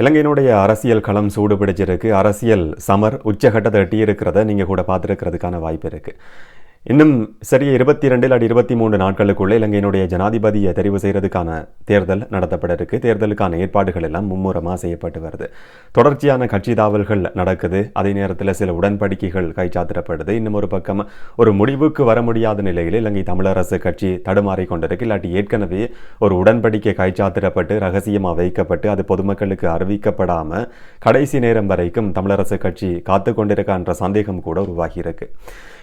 இலங்கையினுடைய அரசியல் களம் சூடு பிடிச்சிருக்கு. அரசியல் சமர் உச்சகட்டத்தை எட்டியிருக்கிறத நீங்கள் கூட பார்த்துருக்கிறதுக்கான வாய்ப்பு இருக்குது இன்னும் சரிய இருபத்தி ரெண்டில் அடி இருபத்தி மூன்று நாட்களுக்குள்ளே இலங்கையினுடைய ஜனாதிபதியை தெரிவு செய்கிறதுக்கான தேர்தல் நடத்தப்பட இருக்குது தேர்தலுக்கான ஏற்பாடுகள் எல்லாம் மும்முரமாக செய்யப்பட்டு வருது. தொடர்ச்சியான கட்சி தாவல்கள் நடக்குது. அதே நேரத்தில் சில உடன்படிக்கைகள் கைச்சாத்திடப்படுது இன்னும் ஒரு பக்கம் ஒரு முடிவுக்கு வர முடியாத நிலையில் இலங்கை தமிழரசு கட்சி தடுமாறி கொண்டிருக்கு. இல்லாட்டி ஏற்கனவே ஒரு உடன்படிக்கை கைச்சாத்திடப்பட்டு ரகசியமாக வைக்கப்பட்டு அது பொதுமக்களுக்கு அறிவிக்கப்படாமல் கடைசி நேரம் வரைக்கும் தமிழரசு கட்சி காத்து கொண்டிருக்கான்ற சந்தேகம் கூட உருவாகியிருக்கு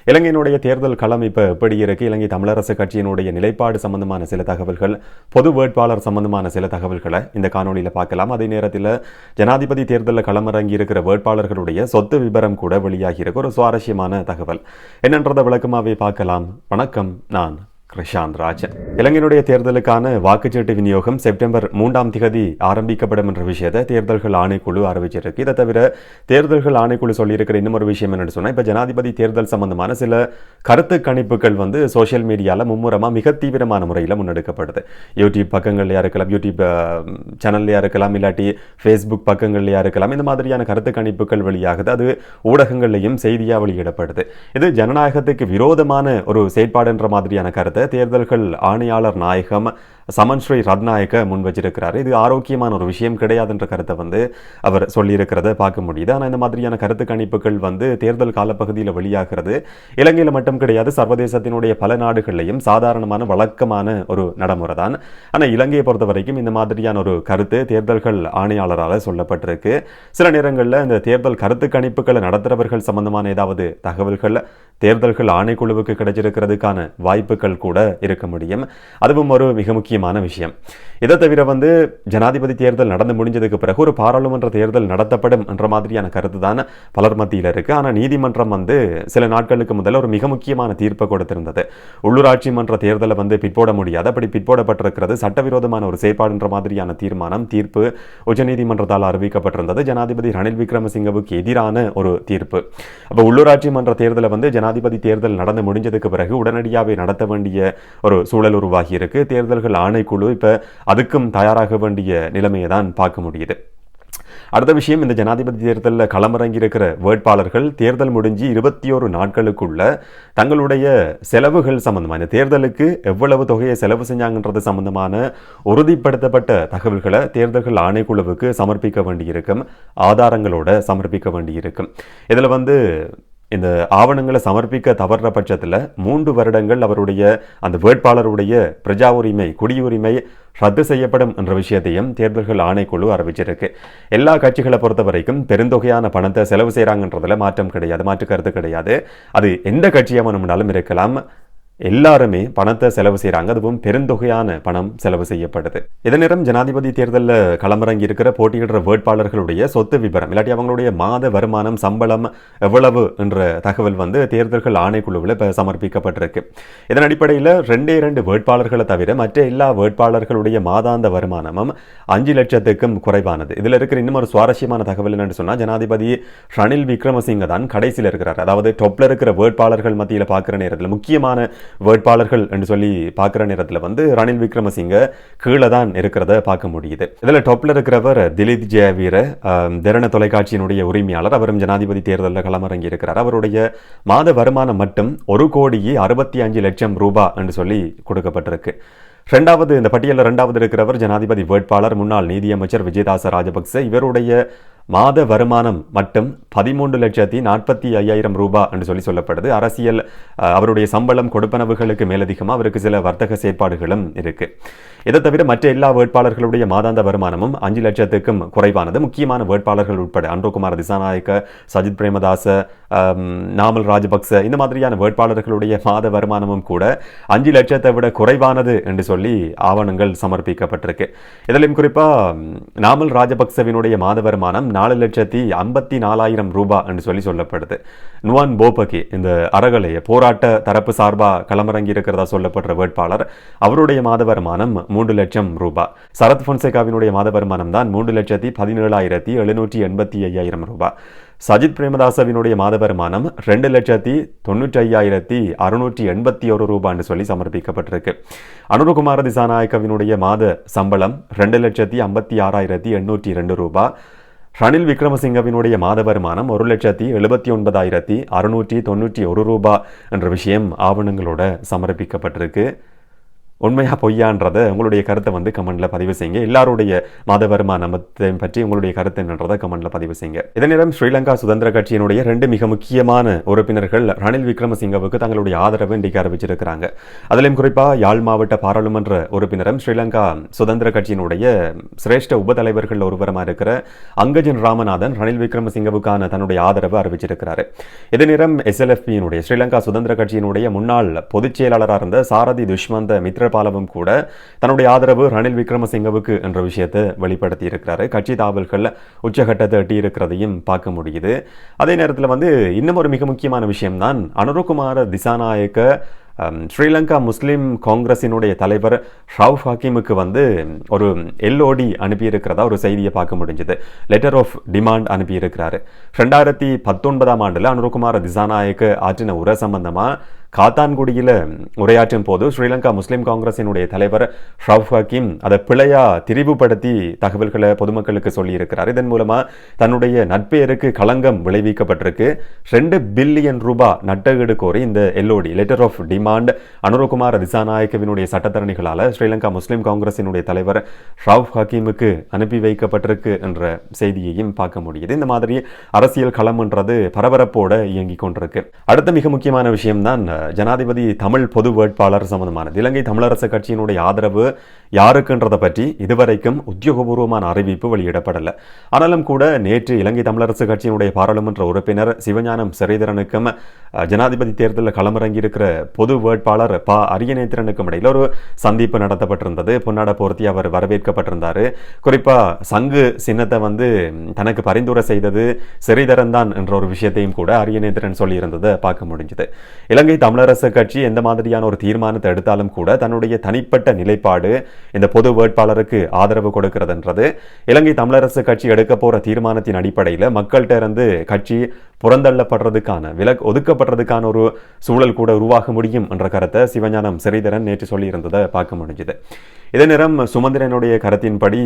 இலங்கையினுடைய தேர்தல் களம் இப்போ எப்படி இருக்கு? இலங்கை தமிழரசு கட்சியினுடைய நிலைப்பாடு சம்பந்தமான சில தகவல்கள் பொது வேட்பாளர் சம்பந்தமான சில தகவல்களை இந்த காணொலியில் பார்க்கலாம். அதே நேரத்தில் ஜனாதிபதி தேர்தலில் களமிறங்கி இருக்கிற வேட்பாளர்களுடைய சொத்து விபரம் கூட வெளியாகி இருக்கு. ஒரு சுவாரஸ்யமான தகவல். என்னன்றதை விளக்கமாகவே பார்க்கலாம். வணக்கம் நான் கிருஷாந்த் ராஜன் இலங்கையினுடைய தேர்தலுக்கான வாக்குச்சீட்டு விநியோகம் செப்டம்பர் மூன்றாம் திகதி ஆரம்பிக்கப்படும் என்ற விஷயத்தை தேர்தல்கள் ஆணைக்குழு அறிவிச்சிருக்கு. இதை தவிர தேர்தல்கள் ஆணைக்குழு சொல்லியிருக்கிற இன்னொரு விஷயம் என்னென்னு சொன்னால் இப்போ ஜனாதிபதி தேர்தல் சம்பந்தமான சில கருத்து கணிப்புகள் வந்து சோஷியல் மீடியாவில் மும்முரமாக மிக தீவிரமான முறையில் முன்னெடுக்கப்படுது. யூடியூப் பக்கங்கள்லையாக இருக்கலாம் யூடியூப் சேனல்லையா இருக்கலாம் இல்லாட்டி ஃபேஸ்புக் பக்கங்கள்லையாக இருக்கலாம் இந்த மாதிரியான கருத்து கணிப்புகள் வெளியாகுது அது ஊடகங்கள்லையும் செய்தியாக வெளியிடப்படுது. இது ஜனநாயகத்துக்கு விரோதமான ஒரு செயற்பாடுன்ற மாதிரியான கருத்தை. தேர்தல்கள் ஆணையாளர் நாயகம் சமன் ஸ்ரீ ரத்நாயக்க முன் வச்சிருக்கிறாரு இது ஆரோக்கியமான ஒரு விஷயம் கிடையாதுன்ற கருத்தை வந்து அவர் சொல்லியிருக்கிறத பார்க்க முடியுது. ஆனால் இந்த மாதிரியான கருத்து கணிப்புகள் வந்து தேர்தல் காலப்பகுதியில் வெளியாகிறது இலங்கையில் மட்டும் கிடையாது சர்வதேசத்தினுடைய பல நாடுகள்லையும் சாதாரணமான வழக்கமான ஒரு நடைமுறை தான் ஆனால் இலங்கையை பொறுத்த வரைக்கும் இந்த மாதிரியான ஒரு கருத்து தேர்தல்கள் ஆணையாளரால் சொல்லப்பட்டிருக்கு. சில நேரங்களில் இந்த தேர்தல் கருத்து கணிப்புகளை நடத்துகிறவர்கள் சம்பந்தமான ஏதாவது தகவல்கள் தேர்தல்கள் ஆணைக்குழுவுக்கு கிடைச்சிருக்கிறதுக்கான வாய்ப்புகள் கூட இருக்க முடியும். அதுவும் ஒரு மிக முக்கியமான விஷயம். இதை தவிர வந்து ஜனாதிபதி தேர்தல் நடந்து முடிஞ்சதுக்கு பிறகு ஒரு பாராளுமன்ற தேர்தல் நடத்தப்படும் என்ற மாதிரியான கருத்து தான் பலர் மத்தியில் இருக்கு. ஆனால் நீதிமன்றம் வந்து சில நாட்களுக்கு முதல்ல ஒரு மிக முக்கியமான தீர்ப்பை கொடுத்திருந்தது. உள்ளூராட்சி மன்ற தேர்தலை வந்து பிற்போட முடியாது. அப்படி பிற்போடப்பட்டிருக்கிறது. சட்டவிரோதமான ஒரு செயற்பாடுன்ற மாதிரியான தீர்மானம் தீர்ப்பு உச்சநீதிமன்றத்தால் அறிவிக்கப்பட்டிருந்தது. ஜனாதிபதி ரணில் விக்ரமசிங்கவுக்கு எதிரான ஒரு தீர்ப்பு. அப்போ உள்ளூராட்சி மன்ற தேர்தலை வந்து ஜனாதிபதி தேர்தல் நடந்து முடிஞ்சதுக்கு பிறகு உடனடியாகவே நடத்த வேண்டிய ஒரு சூழல் உருவாகி இருக்கு தேர்தல்கள் ஆணைக்குழு இப்போ அதுக்கும் தயாராக வேண்டிய நிலைமையை தான் பார்க்க முடியுது. அடுத்த விஷயம் இந்த ஜனாதிபதி தேர்தலில் களமிறங்கி இருக்கிற வேட்பாளர்கள் தேர்தல் முடிஞ்சு இருபத்தி ஒரு நாட்களுக்குள்ள தங்களுடைய செலவுகள் சம்பந்தமான இந்த தேர்தலுக்கு எவ்வளவு தொகையை செலவு செஞ்சாங்கன்றது சம்பந்தமான உறுதிப்படுத்தப்பட்ட தகவல்களை தேர்தல்கள் ஆணைக்குழுவுக்கு சமர்ப்பிக்க வேண்டியிருக்கும் ஆதாரங்களோட சமர்ப்பிக்க வேண்டியிருக்கும். இதில் வந்து இந்த ஆவணங்களை சமர்ப்பிக்க தவறுற பட்சத்தில் மூன்று வருடங்கள் அவருடைய அந்த வேட்பாளருடைய பிரஜா உரிமை குடியுரிமை ரத்து செய்யப்படும் என்ற விஷயத்தையும் தேர்தல்கள் ஆணைக்குழு அறிவிச்சிருக்கு. எல்லா கட்சிகளை பொறுத்த வரைக்கும் பெருந்தொகையான பணத்தை செலவு செய்கிறாங்கன்றதில் மாற்றம் கிடையாது மாற்று கருத்து கிடையாது. அது எந்த கட்சியாக வேணும்னாலும் இருக்கலாம். எல்லாருமே பணத்தை செலவு செய்கிறாங்க அதுவும் பெருந்தொகையான பணம் செலவு செய்யப்படுது. இதே நேரம் ஜனாதிபதி தேர்தலில் களமிறங்கி இருக்கிற போட்டியிடுற வேட்பாளர்களுடைய சொத்து விபரம் இல்லாட்டி அவங்களுடைய மாத வருமானம் சம்பளம் எவ்வளவு என்ற தகவல் வந்து தேர்தல்கள் ஆணைக்குழுவில் இப்போ சமர்ப்பிக்கப்பட்டிருக்கு. இதன் அடிப்படையில் ரெண்டே ரெண்டு வேட்பாளர்களை தவிர மற்ற எல்லா வேட்பாளர்களுடைய மாதாந்த வருமானமும் அஞ்சு லட்சத்துக்கும் குறைவானது. இதில் இருக்கிற இன்னும் ஒரு சுவாரஸ்யமான தகவல் என்னென்னு சொன்னால் ஜனாதிபதி ரணில் விக்ரமசிங்க தான் கடைசியில் இருக்கிறார். அதாவது டொப்பில் இருக்கிற வேட்பாளர்கள் மத்தியில் பார்க்குற நேரத்தில் முக்கியமான வேட்பாளர்கள் என்று சொல்லி பார்க்குற நேரத்தில் வந்து ரணில் விக்ரமசிங்க கீழே தான் இருக்கிறத பார்க்க முடியுது. இதில் டொப்ல இருக்கிறவர் திலீப் ஜெயவீர திறன தொலைக்காட்சியினுடைய உரிமையாளர். அவரும் ஜனாதிபதி தேர்தலில் களமிறங்கி இருக்கிறார். அவருடைய மாத வருமானம் மட்டும் ஒரு கோடியே அறுபத்தி அஞ்சு லட்சம் ரூபா என்று சொல்லி கொடுக்கப்பட்டிருக்கு. ரெண்டாவது இந்த பட்டியலில் ரெண்டாவது இருக்கிறவர் ஜனாதிபதி வேட்பாளர் முன்னாள் நீதியமைச்சர் விஜயதாச ராஜபக்சே. இவருடைய மாத வருமானம் மட்டும் பதிமூன்று லட்சத்தி நாற்பத்தி ஐயாயிரம் ரூபாய் என்று சொல்லி சொல்லப்படுது. அரசியல் அவருடைய சம்பளம் கொடுப்பனவுகளுக்கு மேலதிகமாக அவருக்கு சில வர்த்தக செயற்பாடுகளும் இருக்கு. இதை தவிர மற்ற எல்லா வேட்பாளர்களுடைய மாதாந்த வருமானமும் அஞ்சு லட்சத்துக்கும் குறைவானது. முக்கியமான வேட்பாளர்கள் உட்பட அன்றோகுமார் திசாநாயக்க சஜித் பிரேமதாச நாமல் ராஜபக்ச இந்த மாதிரியான வேட்பாளர்களுடைய மாத வருமானமும் கூட அஞ்சு லட்சத்தை விட குறைவானது என்று சொல்லி ஆவணங்கள் சமர்ப்பிக்கப்பட்டிருக்கு. இதிலும் குறிப்பாக நாமல் ராஜபக்சவினுடைய மாத வருமானம் நாலு லட்சத்தி ஐம்பத்தி நாலாயிரம் ரூபாய் என்று சொல்லி சொல்லப்படுது. நுவான் போபகி இந்த அறகலைய போராட்ட தரப்பு சார்பாக களமிறங்கி இருக்கிறதா சொல்லப்படுற வேட்பாளர் அவருடைய மாத வருமானம் மூன்று லட்சம் ரூபாய் சரத் பொன்சேகாவினுடைய மாத வருமானம் தான் மூன்று லட்சத்தி பதினேழாயிரத்தி எழுநூற்றி எண்பத்தி ஐயாயிரம் ரூபாய் சஜித் பிரேமதாசவினுடைய மாத வருமானம் ரெண்டு லட்சத்தி தொண்ணூற்றி ஐயாயிரத்தி அறுநூற்றி எண்பத்தி ஒரு ரூபான்னு சொல்லி சமர்ப்பிக்கப்பட்டிருக்கு. அனுருகுமார திசாநாயக்கவினுடைய மாத சம்பளம் ரெண்டு லட்சத்தி ஐம்பத்தி ஆறாயிரத்தி எண்ணூற்றி ரெண்டு ரூபாய் ரணில் விக்ரமசிங்கவினுடைய மாத வருமானம் ஒரு லட்சத்தி எழுபத்தி ஒன்பதாயிரத்தி அறுநூற்றி தொண்ணூற்றி ஒரு ரூபா என்ற விஷயம் ஆவணங்களோட சமர்ப்பிக்கப்பட்டிருக்கு. உண்மையாக பொய்யான்றதை உங்களுடைய கருத்தை வந்து கமெண்ட்ல பதிவு செய்யுங்க. எல்லாருடைய மாத வருமானத்தை பற்றி உங்களுடைய கருத்து என்னன்றதை கமெண்ட்ல பதிவு செய்யுங்க. இதே நேரம் ஸ்ரீலங்கா சுதந்திர கட்சியினுடைய ரெண்டு மிக முக்கியமான உறுப்பினர்கள் ரணில் விக்ரமசிங்கவுக்கு தங்களுடைய ஆதரவு இன்றைக்கு அறிவிச்சிருக்கிறாங்க. அதிலும் குறிப்பாக யாழ் மாவட்ட பாராளுமன்ற உறுப்பினரும் ஸ்ரீலங்கா சுதந்திர கட்சியினுடைய சிரேஷ்ட உபதலைவர்கள் ஒருவரமாக இருக்கிற அங்கஜன் ராமநாதன் ரணில் விக்ரமசிங்கவுக்கான தன்னுடைய ஆதரவு அறிவிச்சிருக்கிறார். இதே நேரம் எஸ்எல்எஃபியினுடைய ஸ்ரீலங்கா சுதந்திர கட்சியினுடைய முன்னாள் பொதுச் செயலாளராக இருந்த சாரதி துஷ்மந்த மித்ர பாலவும் கூட தன்னுடைய ஆதரவு ரணில் விக்ரமசிங்கவுக்கு என்ற விஷயத்தை வெளிப்படுத்தி இருக்கிறாரு கட்சி தாவல்கள் உச்சகட்டத்தை எட்டி இருக்கிறதையும் பார்க்க முடியுது. அதே நேரத்தில் வந்து இன்னும் ஒரு மிக முக்கியமான விஷயம்தான் அனுரகுமார திசாநாயக்க ஸ்ரீலங்கா முஸ்லீம் காங்கிரஸினுடைய தலைவர் ஷவுஃப் ஹக்கீமுக்கு வந்து ஒரு எல்ஓடி அனுப்பியிருக்கிறதா ஒரு செய்தியை பார்க்க முடிஞ்சது. லெட்டர் ஆஃப் டிமாண்ட் அனுப்பியிருக்கிறாரு. ரெண்டாயிரத்தி பத்தொன்பதாம் ஆண்டில் அனுரகுமார திசாநாயக்க ஆற்றின உரை சம்பந்தமாக காத்தான்குடியில் உரையாற்றும் போது ஸ்ரீலங்கா முஸ்லீம் காங்கிரசினுடைய தலைவர் ஷவ் ஹக்கீம் அதை பிழையா திரிவுபடுத்தி தகவல்களை பொதுமக்களுக்கு சொல்லியிருக்கிறார். இதன் மூலமாக தன்னுடைய நட்பெயருக்கு களங்கம் விளைவிக்கப்பட்டிருக்கு. ரெண்டு பில்லியன் ரூபாய் நட்டகீடு கோரி இந்த LOD letter of demand Anurakumar திசாநாயக்கவினுடைய சட்டத்தரணிகளால் ஸ்ரீலங்கா முஸ்லீம் காங்கிரசினுடைய தலைவர் ஷவ் ஹக்கீமுக்கு அனுப்பி வைக்கப்பட்டிருக்கு என்ற செய்தியையும் பார்க்க முடியுது. இந்த மாதிரி அரசியல் களம்ன்றது பரபரப்போட இயங்கிக் கொண்டிருக்கு. அடுத்த மிக முக்கியமான விஷயம்தான் ஜனாதிபதி தமிழ் பொது வேட்பாளர் சம்பந்தமானது. இலங்கை தமிழரசு கட்சியினுடைய ஆதரவு யாருக்குன்றதை பற்றி இதுவரைக்கும் உத்தியோகபூர்வமான அறிவிப்பு வெளியிடப்படலை. ஆனாலும் கூட நேற்று இலங்கை தமிழரசு கட்சியினுடைய பாராளுமன்ற உறுப்பினர் சிவஞானம் சிறைதரனுக்கும் ஜனாதிபதி தேர்தலில் களமிறங்கியிருக்கிற பொது வேட்பாளர் ப. அரியநேத்திரனுக்கும் இடையில் ஒரு சந்திப்பு நடத்தப்பட்டிருந்தது. பொன்னாட போர்த்தி அவர் வரவேற்கப்பட்டிருந்தார். குறிப்பாக சங்கு சின்னத்தை வந்து தனக்கு பரிந்துரை செய்தது சிறைதரன் தான் என்ற ஒரு விஷயத்தையும் கூட அரியநேத்திரன் சொல்லியிருந்ததை பார்க்க முடிஞ்சது. இலங்கை தமிழரசு கட்சி எந்த மாதிரியான ஒரு தீர்மானத்தை எடுத்தாலும் கூட தன்னுடைய தனிப்பட்ட நிலைப்பாடு இந்த பொது வேட்பாளருக்கு ஆதரவு கொடுக்கிறதுன்றது. இலங்கை தமிழரசு கட்சி எடுக்க போற தீர்மானத்தின் அடிப்படையில் மக்கள்கிட்ட இருந்து கட்சி புறந்தள்ளப்படுறதுக்கான விலக் ஒதுக்கப்படுறதுக்கான ஒரு சூழல் கூட உருவாக முடியும் என்ற கருத்தை சிவஞானம் சிறிதரன் நேற்று சொல்லியிருந்ததை பார்க்க முடிஞ்சுது. இதே நேரம் சுமந்திரனுடைய கருத்தின்படி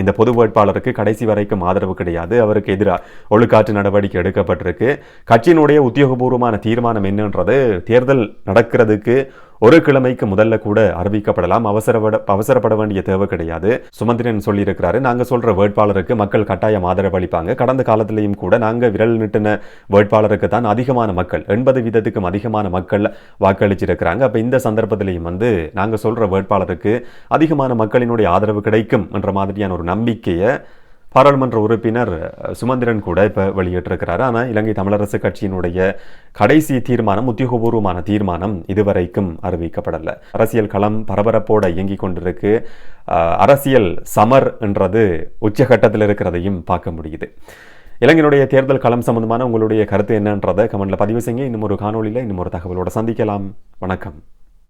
இந்த பொது வேட்பாளருக்கு கடைசி வரைக்கும் ஆதரவு கிடையாது. அவருக்கு எதிராக ஒழுக்காற்று நடவடிக்கை எடுக்கப்பட்டிருக்கு. கட்சியினுடைய உத்தியோகபூர்வமான தீர்மானம் என்னன்றது தேர்தல் நடக்கிறதுக்கு ஒரு கிழமைக்கு முதல்ல கூட அறிவிக்கப்படலாம். அவசரப்பட அவசரப்பட வேண்டிய தேவை கிடையாது. சுமந்திரன் சொல்லியிருக்கிறாரு. நாங்கள் சொல்கிற வேட்பாளருக்கு மக்கள் கட்டாயம் ஆதரவு அளிப்பாங்க. கடந்த காலத்திலையும் கூட நாங்கள் விரல் நிட்டுன வேட்பாளருக்கு தான் அதிகமான மக்கள் எண்பது வீதத்துக்கும் அதிகமான மக்கள் வாக்களிச்சிருக்கிறாங்க. அப்போ இந்த சந்தர்ப்பத்திலையும் வந்து நாங்கள் சொல்கிற வேட்பாளருக்கு அதிகமான மக்களினுடைய ஆதரவு கிடைக்கும் என்ற மாதிரியான ஒரு நம்பிக்கையை பாராளுமன்ற உறுப்பினர் சுமந்திரன் கூட இப்போ வெளியிட்டிருக்கிறாரு. ஆனால் இலங்கை தமிழரசு கட்சியினுடைய கடைசி தீர்மானம் உத்தியோகபூர்வமான தீர்மானம் இதுவரைக்கும் அறிவிக்கப்படலை. அரசியல் களம் பரபரப்போடு இயங்கிக் கொண்டிருக்கு. அரசியல் சமர் என்றது உச்சகட்டத்தில் இருக்கிறதையும் பார்க்க முடியுது. இலங்கையினுடைய தேர்தல் களம் சம்பந்தமான உங்களுடைய கருத்து என்னன்றதை கமெண்ட்ல பதிவு செய்யுங்க. இன்னும் ஒரு காணொலியில் இன்னும் ஒரு தகவலோட சந்திக்கலாம். வணக்கம்.